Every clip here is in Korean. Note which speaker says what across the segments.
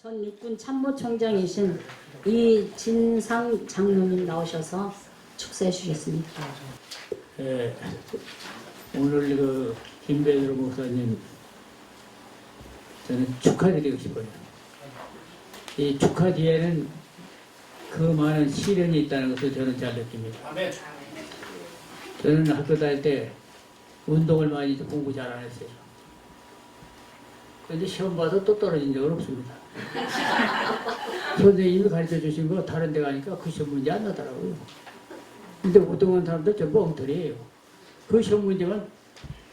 Speaker 1: 전 육군 참모총장이신 이진상 장로님 나오셔서 축사해 주셨습니다.
Speaker 2: 예, 오늘 그 김배들 목사님 저는 축하드리고 싶어요. 이 축하 뒤에는 그 많은 시련이 있다는 것을 저는 잘 느낍니다. 저는 학교 다닐 때 운동을 많이 해서 공부 잘 안 했어요. 그런데 시험 봐서 또 떨어진 적은 없습니다. 선생님이 가르쳐 주신 거 다른 데 가니까 그 시험 문제 안 나더라고요. 근데 보통은 사람들 전부 엉터리예요. 그 시험 문제만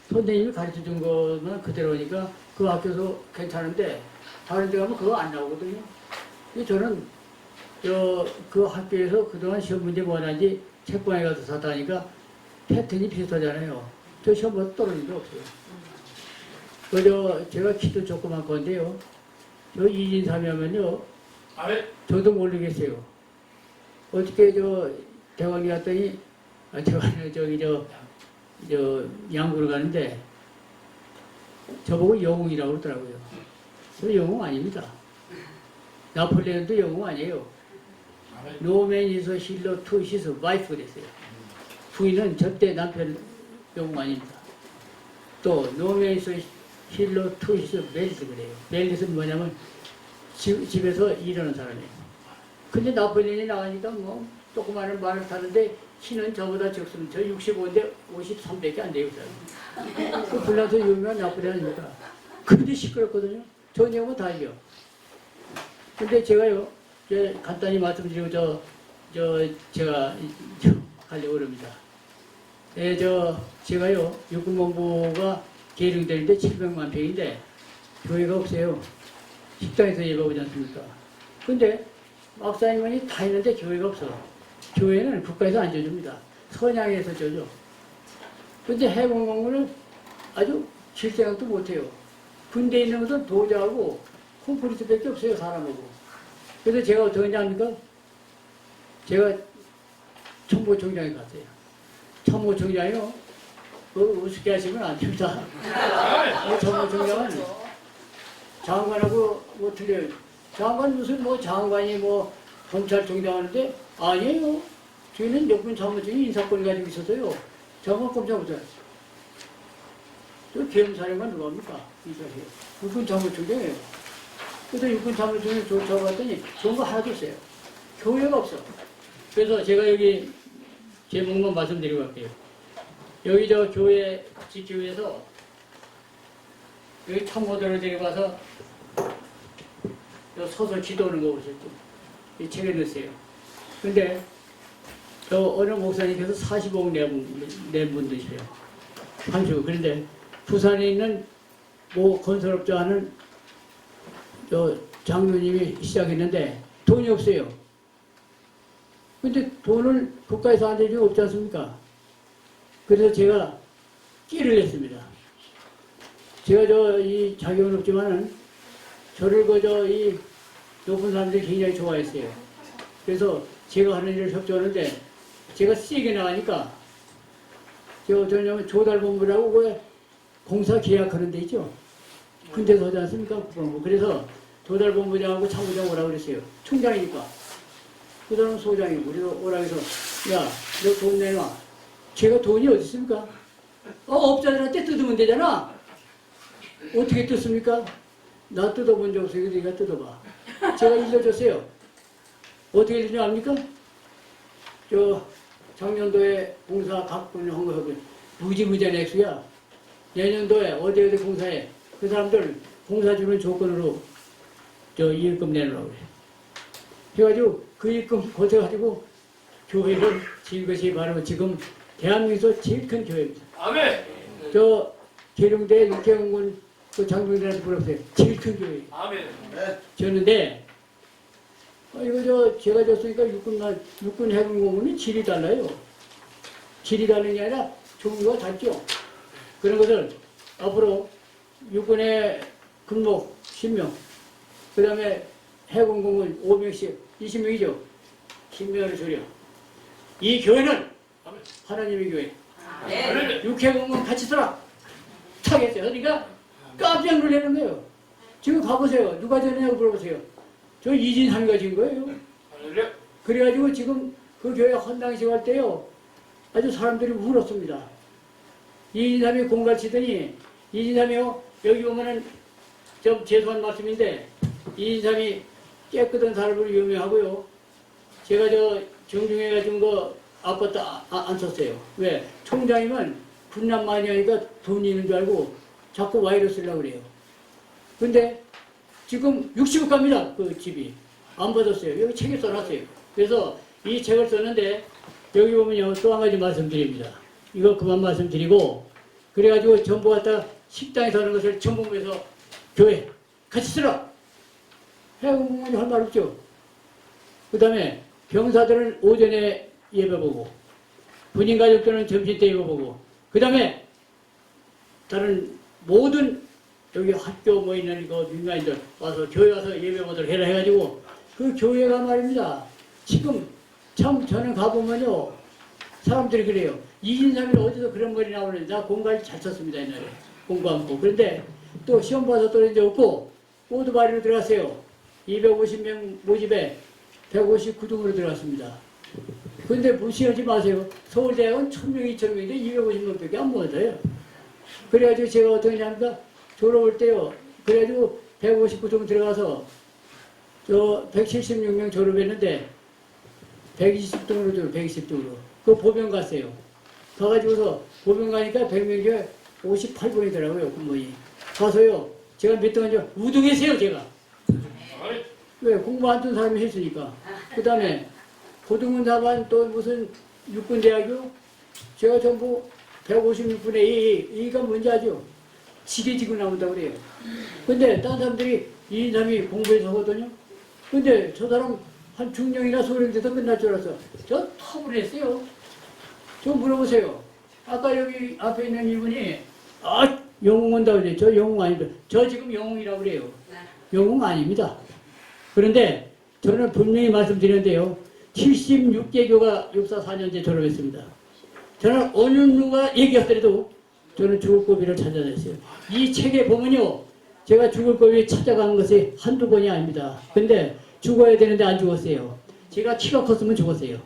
Speaker 2: 선생님이 가르쳐 준 것만 그대로니까 그 학교도 괜찮은데 다른 데 가면 그거 안 나오거든요. 저는 저 그 학교에서 그동안 시험 문제 뭐하는지 책방에 가서 사다니까 패턴이 비슷하잖아요. 저 시험 봐서 떨어진 적 없어요. 그저 제가 키도 조그만 건데요. 저 이진삼이 하면요. 저도 모르겠어요. 어떻게 저 대학에 갔더니 아, 제가 저기 저, 저 양구를 가는데 저보고 영웅이라고 그러더라고요. 저 영웅 아닙니다. 나폴레온도 영웅 아니에요. 노맨이서 힐러 투시스 와이프 그랬어요. 부인은 절대 남편 영웅 아닙니다. 또 노맨이서 힐러 투시스 멜리스 그래요. 멜리스는 뭐냐면 집, 집에서 일하는 사람이에요. 근데 나폴레온이 나가니까 뭐 조그마한 말을 타는데 키는 저보다 적습니다. 저 65인데 53밖에 안 돼요. 그 불나서 유명한 나폴레온 아닙니까? 근데 시끄럽거든요. 저 내용은 다 이겨. 근데 제가요, 이제 간단히 말씀드리고 저, 저, 제가 하려고 합니다. 예, 저, 제가요, 육군본부가 계룡되는데 700만 평인데 교회가 없어요. 식당에서 예배하지 않습니까? 근데 막사님이 다 있는데 교회가 없어. 교회는 국가에서 안 줘줍니다. 선양에서 줘줘. 근데 해공공부는 아주 질 생각도 못해요. 군대에 있는 것은 도자하고 콘크리트밖에 없어요, 사람하고. 그래서 제가 어떻게 하냐니까 제가 참모총장에 갔어요. 참모총장이요. 그 우습게 하시면 안 됩니다. 이 참모총장은 장관하고 뭐 틀려요. 장관 무슨 뭐 장관이 뭐 검찰총장 하는데 아니에요. 저희는 육군 참모총이 인사권 가지고 있어서요. 장관 못해요. 저 계엄사령관 누가 합니까? 이 자리에. 육군 참모총장이에요. 그래서 육군 참모총을 조사해봤더니 좋은 거 하나도 없어요. 교회가 없어. 그래서 제가 여기 제목만 말씀드리고 갈게요. 여기 저 교회, 지교회에서 여기 참모들을 데려가서 요 서서 기도하는 거 보셨죠? 이 책에 넣었어요. 근데 저 어느 목사님께서 45억 낸, 낸 분들이세요. 한주. 그런데 부산에 있는 뭐 건설업자 하는 저 장로님이 시작했는데 돈이 없어요. 근데 돈을 국가에서 안 대주고 없지 않습니까? 그래서 제가 끼를 냈습니다. 제가 저 이 자격은 없지만은 저를 그저 이 높은 사람들이 굉장히 좋아했어요. 그래서 제가 하는 일을 협조하는데 제가 세게 나가니까 저 저냐면 조달본부라고 그 공사 계약하는 데 있죠. 군대에서 하지 않습니까? 국방부. 그래서 조달본부장하고 참부장 오라고 그랬어요. 총장이니까. 그 사람 소장이고 그래서 오라고 해서 야 너 돈 내놔. 제가 돈이 어디 있습니까? 어 업자들한테 뜯으면 되잖아. 어떻게 뜯습니까? 나 뜯어본 적 없어요. 네가 뜯어봐. 제가 일러줬어요. 어떻게 되냐 압니까? 저 작년도에 공사 각분 한거 하고 무지무지한 액수야. 내년도에 어디 어디 공사해. 그 사람들 공사 주는 조건으로 저 이익금 내놓으라고 그래. 그래가지고 그 입금 거쳐가지고 교회를 지은 것이 바로 지금 대한민국에서 제일 큰 교회입니다.
Speaker 3: 아멘.
Speaker 2: 저 계룡대 육해공군 그 장병들한테 물어보세요. 제일 큰 교회.
Speaker 3: 아멘.
Speaker 2: 줬는데 어, 이거 저 제가 줬으니까 육군 나 육군 해군 공군은 질이 달라요. 질이 다른 게 아니라 종류가 달죠. 그런 것을 앞으로 육군의 군목 10명, 그 다음에 해군 공군 5명씩 20명이죠. 10명을 줄여. 이 교회는 하나님의 교회.
Speaker 3: 아멘.
Speaker 2: 육해공군 같이 써라. 타겠어요. 그러니까 깜짝 놀라는 거예요. 지금 가보세요. 누가 전냐고 물어보세요. 저 이진삼이가 진 거예요. 그래가지고 지금 그 교회 헌당식 할 때요 아주 사람들이 울었습니다. 이진삼이 공갈 치더니 이진삼이요 여기 보면은 좀 죄송한 말씀인데 이진삼이 깨끗한 사람으로 유명하고요. 제가 저 정중회가 준거 아파트 아- 아- 안 썼어요. 왜? 총장이면 군남 많이 하니까 돈이 있는 줄 알고 자꾸 와이로 쓰려고 그래요. 근데 지금 60억 갑니다. 그 집이. 안 받았어요. 여기 책에 써놨어요. 그래서 이 책을 썼는데 여기 보면요. 또 한 가지 말씀드립니다. 이거 그만 말씀드리고 그래가지고 전부 갖다 식당에서 하는 것을 전부에서 교회 같이 쓰라. 해공무원이 할 말 없죠. 그 다음에 병사들은 오전에 예배 보고 군인 가족들은 점심 때 예배 보고 그 다음에 다른 모든 여기 학교 뭐 있는 그 민간인들 와서 교회 와서 예배 보도록 해라 해가지고 그 교회가 말입니다. 지금 참 저는 가보면요 사람들이 그래요. 이진삼이 어디서 그런 말이 나오는데 나 공부할 잘 쳤습니다 옛날에 공부 않고 그런데 또 시험 봐서 또 이제 없고 오두바리로 들어갔어요. 250명 모집에 159등으로 들어갔습니다. 근데 무시하지 마세요. 서울대학은 1000명, 2000명인데 250명 밖에 안 모아져요. 그래가지고 제가 어떻게 하냐면 졸업할 때요. 그래가지고 159등 들어가서 저 176명 졸업했는데 120등으로 들어 120등으로 그 보병 갔어요. 가가지고서 보병 가니까 100명 중에 58분이더라고요 군번이 가서요. 제가 몇 등인지 우등했어요 제가. 왜 공부 안둔 사람이 했으니까. 그 다음에 고등문사관 또 무슨 육군대학교 제가 전부 156분의 2, 2가 뭔지 아죠? 지게 지고 나온다고 그래요. 근데 다른 사람들이 이 사람이 공부해서 하거든요. 근데 저 사람 한 중령이나 소령돼서 끝날 줄 알았어. 저 탑을 했어요. 좀 물어보세요. 아까 여기 앞에 있는 이분이 아 영웅 온다고 그래. 저 영웅 아닙니다. 저 지금 영웅이라고 그래요. 영웅 아닙니다. 그런데 저는 분명히 말씀드렸는데요. 76개 교가 육사 4년제 졸업했습니다. 저는 어느 누가 얘기하더라도 저는 죽을 고비를 찾아냈어요. 이 책에 보면요. 제가 죽을 고비 찾아가는 것이 한두 번이 아닙니다. 근데 죽어야 되는데 안 죽었어요. 제가 키가 컸으면 죽었어요.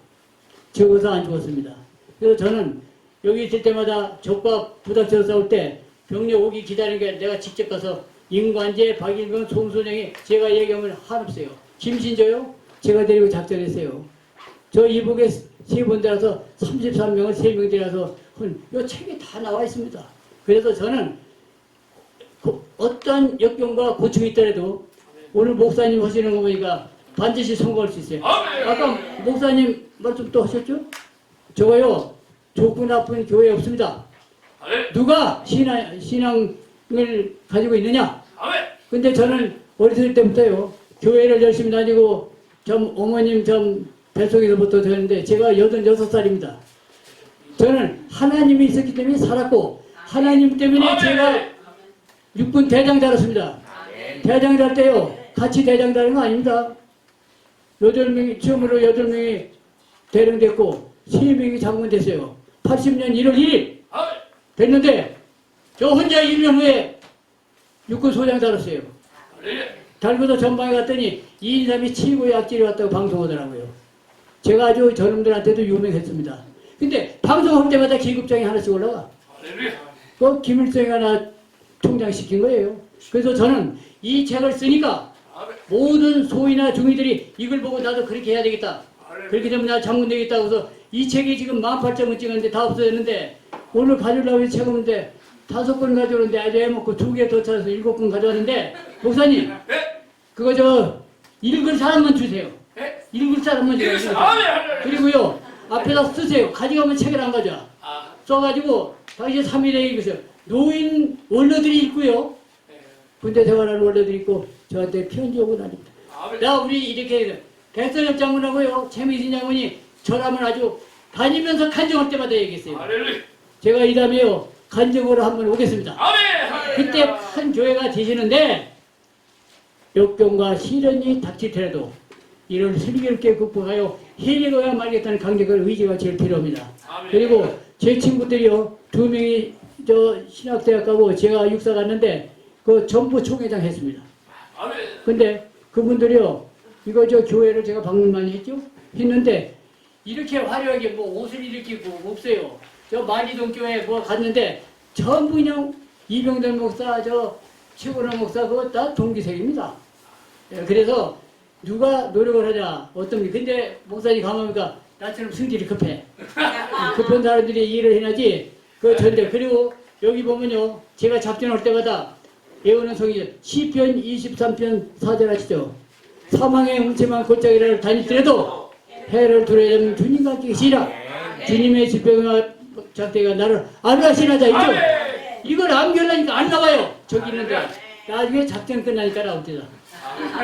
Speaker 2: 적어서 안 죽었습니다. 그래서 저는 여기 있을 때마다 적과 부닥쳐 싸울 때 병력 오기 기다리는 게 내가 직접 가서 임관재, 박일병, 송순영이 제가 얘기하면 한없어요. 김신조요? 제가 데리고 작전했어요. 저 이북에 세번 들어서 33명을 세명 들어서 이 책에 다 나와 있습니다. 그래서 저는 그 어떤 역경과 고충이 있더라도 오늘 목사님 하시는 거 보니까 반드시 성공할 수 있어요. 아까 목사님 말씀 또 하셨죠? 저거요 좋고 나쁜 교회 없습니다. 누가 신앙, 신앙을 가지고 있느냐? 근데 저는 어렸을 때부터요 교회를 열심히 다니고 좀 어머님 좀 뱃속에서부터 되는데 제가 86살입니다. 저는 하나님이 있었기 때문에 살았고 하나님 때문에 제가 육군 대장 달았습니다. 대장 달 때요 같이 대장 다는 거 아닙니다. 여덟 명이 처음으로 여덟 명이 대령됐고 세 명이 장군 됐어요. 80년 1월 1일
Speaker 3: 아멘.
Speaker 2: 됐는데 저 혼자 1년 후에 육군 소장 달았어요.
Speaker 3: 할렐루야.
Speaker 2: 달고서 전방에 갔더니 이 사람이 최고의 악질이 왔다고 방송하더라고요. 제가 아주 저놈들한테도 유명했습니다. 근데 방송할 때마다 기급장이 하나씩 올라가. 그 김일성이 하나 총장 시킨 거예요. 그래서 저는 이 책을 쓰니까. 모든 소위나 중위들이 이걸 보고 나도 그렇게 해야 되겠다. 그렇게 되면 나 장군 되겠다고 해서 이 책이 지금 18,000원 찍었는데 다 없어졌는데 오늘 가져오려고 해서 책 없는데 다섯 권 가져오는데 아주 해먹고 두 개 더 찾아서 일곱 권 가져왔는데 목사님
Speaker 3: 네.
Speaker 2: 그거 저 읽을 사람만 주세요. 주세요.
Speaker 3: 이것은 아멘. 할렐루야.
Speaker 2: 그리고요 앞에다 쓰세요. 가져가면 책을 안 가져와.
Speaker 3: 아.
Speaker 2: 써가지고 당시 3일에 읽으세요. 노인 원로들이 있고요.
Speaker 3: 네.
Speaker 2: 군대 생활하는 원로들이 있고 저한테 편지 오고 다닙니다.
Speaker 3: 아멘.
Speaker 2: 나 우리 이렇게 백선엽 장군하고요 최미진 장군이 저라면 아주 다니면서 간증할 때마다 얘기했어요. 제가 이 다음에요 간증으로 한번 오겠습니다.
Speaker 3: 아멘.
Speaker 2: 그때 큰 교회가 되시는데 역경과 시련이 닥치더라도 이를 슬기롭게 극복하여 해내고야 말겠다는 강력한 의지가 제일 필요합니다.
Speaker 3: 아멘.
Speaker 2: 그리고 제 친구들이요 두 명이 저 신학대학 가고 제가 육사 갔는데 그 전부 총회장 했습니다.
Speaker 3: 아멘.
Speaker 2: 근데 그분들이요 이거 저 교회를 제가 방문 많이 했죠? 했는데 이렇게 화려하게 뭐 옷을 이렇게 입고 없어요. 저 마리동 교회 뭐 갔는데 전부 그냥 이병달 목사 저 최고나 목사 그거 다 동기생입니다. 예, 그래서 누가 노력을 하냐? 어떤 게? 근데 목사님 가보니까 나처럼 성질이 급해. 급한 사람들이 일을 해야지. 그 전데 그리고 여기 보면요. 제가 작전할 때마다 예언의 성이 시편 23편 4절 하시죠? 사망의 웅침한 골짜기를 다닐지라도 해를 두려야 하는 주님과 함께 계시라. 주님의 질병과 작대가 나를 안가시나 자 있죠
Speaker 3: 아멘.
Speaker 2: 이걸 암결하니까 안 나와요. 저기 있는데. 나중에 작전 끝나니까 나옵니다.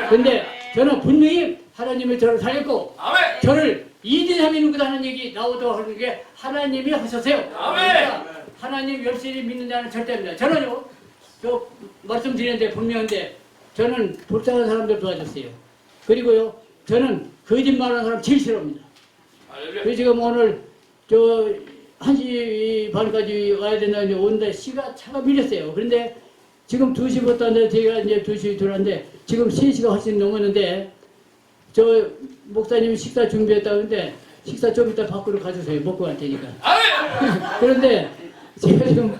Speaker 2: 근데 저는 분명히 하나님을 저를 살렸고
Speaker 3: 아멘.
Speaker 2: 저를 이진삼이 누구다 하는 얘기 나오도록 하는 게 하나님이 하셨어요.
Speaker 3: 아멘.
Speaker 2: 그러니까 하나님 열심히 믿는 자는 절대 없습니다. 저는요, 저 말씀드리는데 분명한데 저는 불쌍한 사람들 도와줬어요. 그리고요, 저는 거짓말하는 사람 제일 싫어합니다. 그래서 지금 오늘 저 1시 반까지 와야 된다 이제 오는데 시가 차가 밀렸어요. 그런데 지금 2시부터 왔는데 제가 이제 2시 들어왔는데 지금 3시가 훨씬 넘었는데 저 목사님이 식사 준비했다는데 식사 좀 이따 밖으로 가주세요. 먹고 갈 테니까. 그런데 제가 지금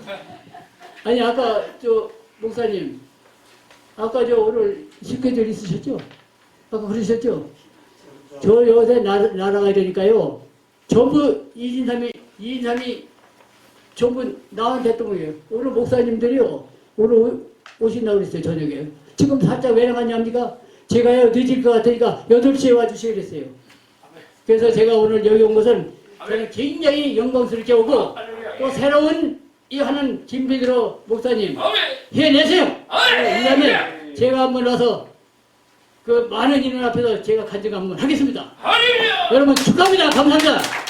Speaker 2: 아니 아까 저 목사님 아까 저 오늘 스케줄 있으셨죠? 아까 그러셨죠? 저 요새 나, 날아가야 되니까요. 전부 이진삼이 이진삼이 전부 나한테 했던 거예요. 오늘 목사님들이요. 오늘 오- 오신다고 그랬어요 저녁에. 지금 살짝 왜 나갔냐니까 제가요 늦을 것 같으니까 8시에 와주시고 그랬어요. 그래서 제가 오늘 여기 온 것은 저는 굉장히 영광스럽게 오고. 또 새로운 이 하는 김비드로 목사님. 해내세요. 그 다음에 제가 한번 와서 그 많은 인원 앞에서 제가 간증 한번 하겠습니다. 여러분 축하합니다. 감사합니다.